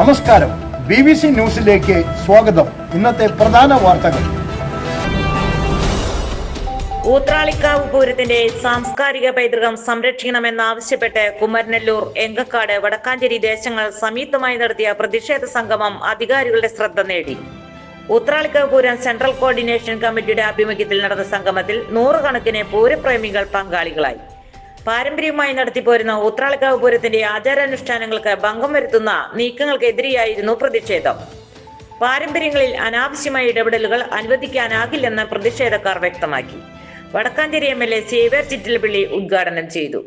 നമസ്കാരം. B B C ന്യൂസിലേക്ക് സ്വാഗതം. ഇന്നത്തെ പ്രധാന വാർത്തകൾ. ഊത്രാളിക്കാവ് പൂരത്തിന്റെ സാംസ്കാരിക പൈതൃകം സംരക്ഷിക്കണമെന്നാവശ്യപ്പെട്ട് കുമരനെല്ലൂർ എങ്കക്കാട് വടക്കാഞ്ചേരി ദേശങ്ങൾ സംയുക്തമായി നടത്തിയ പ്രതിഷേധ സംഗമം അധികാരികളുടെ ശ്രദ്ധ നേടി. ഊത്രാളിക്കാവ് പൂരം സെൻട്രൽ കോർഡിനേഷൻ കമ്മിറ്റിയുടെ ആഭിമുഖ്യത്തിൽ നടന്ന സംഗമത്തിൽ നൂറുകണക്കിന് പൂരപ്രേമികൾ പങ്കാളികളായി. പാരമ്പര്യമായി നടത്തിപ്പോരുന്ന ഉത്രാളിക്കാവ് പൂരത്തിന്റെ ആചാരാനുഷ്ഠാനങ്ങൾക്ക് ഭംഗം വരുത്തുന്ന നീക്കങ്ങൾക്കെതിരെയായിരുന്നു പ്രതിഷേധം. പാരമ്പര്യങ്ങളിൽ അനാവശ്യമായ ഇടപെടലുകൾ അനുവദിക്കാനാകില്ലെന്ന് പ്രതിഷേധക്കാർ വ്യക്തമാക്കി. Vadakkanchery M L A Xavier Chittilappilly ഉദ്ഘാടനം ചെയ്തു.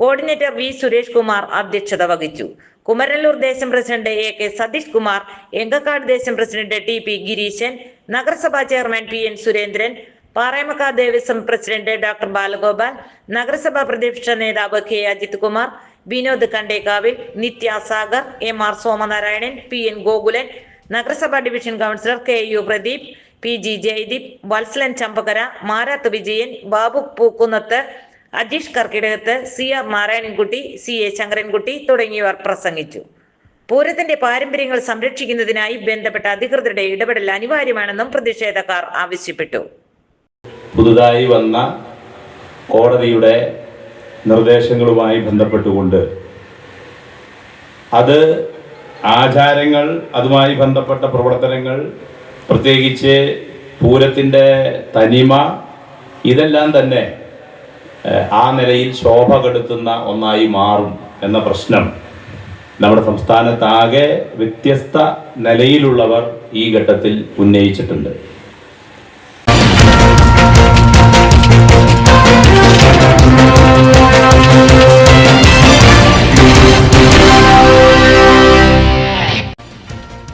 കോർഡിനേറ്റർ വി സുരേഷ് കുമാർ അധ്യക്ഷത വഹിച്ചു. കുമരല്ലൂർ ദേശം president A K Satheesh Kumar Engakkad ദേശം പ്രസിഡന്റ് ടി പി ഗിരീശൻ നഗരസഭാ chairman P N Surendran Parayamakkad Devaswom president doctor Balagopal നഗരസഭാ പ്രതിപക്ഷ നേതാവ് K Ajith Kumar Vinod Kandekkavil Nithya Sagar M R Somanarayanan P N Gokulan നഗരസഭാ division councillor K U Pradeep P G Jayadeep Valsalan Champakara Marath Vijayan Babu Pookkunnath Ajeesh Karkidakath C R Narayanankutty C A Sankarankutty തുടങ്ങിയവർ പ്രസംഗിച്ചു. പൂരത്തിന്റെ പാരമ്പര്യങ്ങൾ സംരക്ഷിക്കുന്നതിനായി ബന്ധപ്പെട്ട അധികൃതരുടെ ഇടപെടൽ അനിവാര്യമാണെന്നും പ്രതിഷേധക്കാർ ആവശ്യപ്പെട്ടു. പുതുതായി വന്ന കോടതിയുടെ നിർദ്ദേശങ്ങളുമായി ബന്ധപ്പെട്ടുകൊണ്ട് അത് ആചാരങ്ങൾ അതുമായി ബന്ധപ്പെട്ട പ്രവർത്തനങ്ങൾ പ്രത്യേകിച്ച് പൂരത്തിന്റെ തനിമ ഇതെല്ലാം തന്നെ ആ നിലയിൽ ശോഭ കെടുത്തുന്ന ഒന്നായി മാറും എന്ന പ്രശ്നം നമ്മുടെ സംസ്ഥാനത്താകെ വ്യത്യസ്ത നിലയിലുള്ളവർ ഈ ഘട്ടത്തിൽ ഉന്നയിച്ചിട്ടുണ്ട്.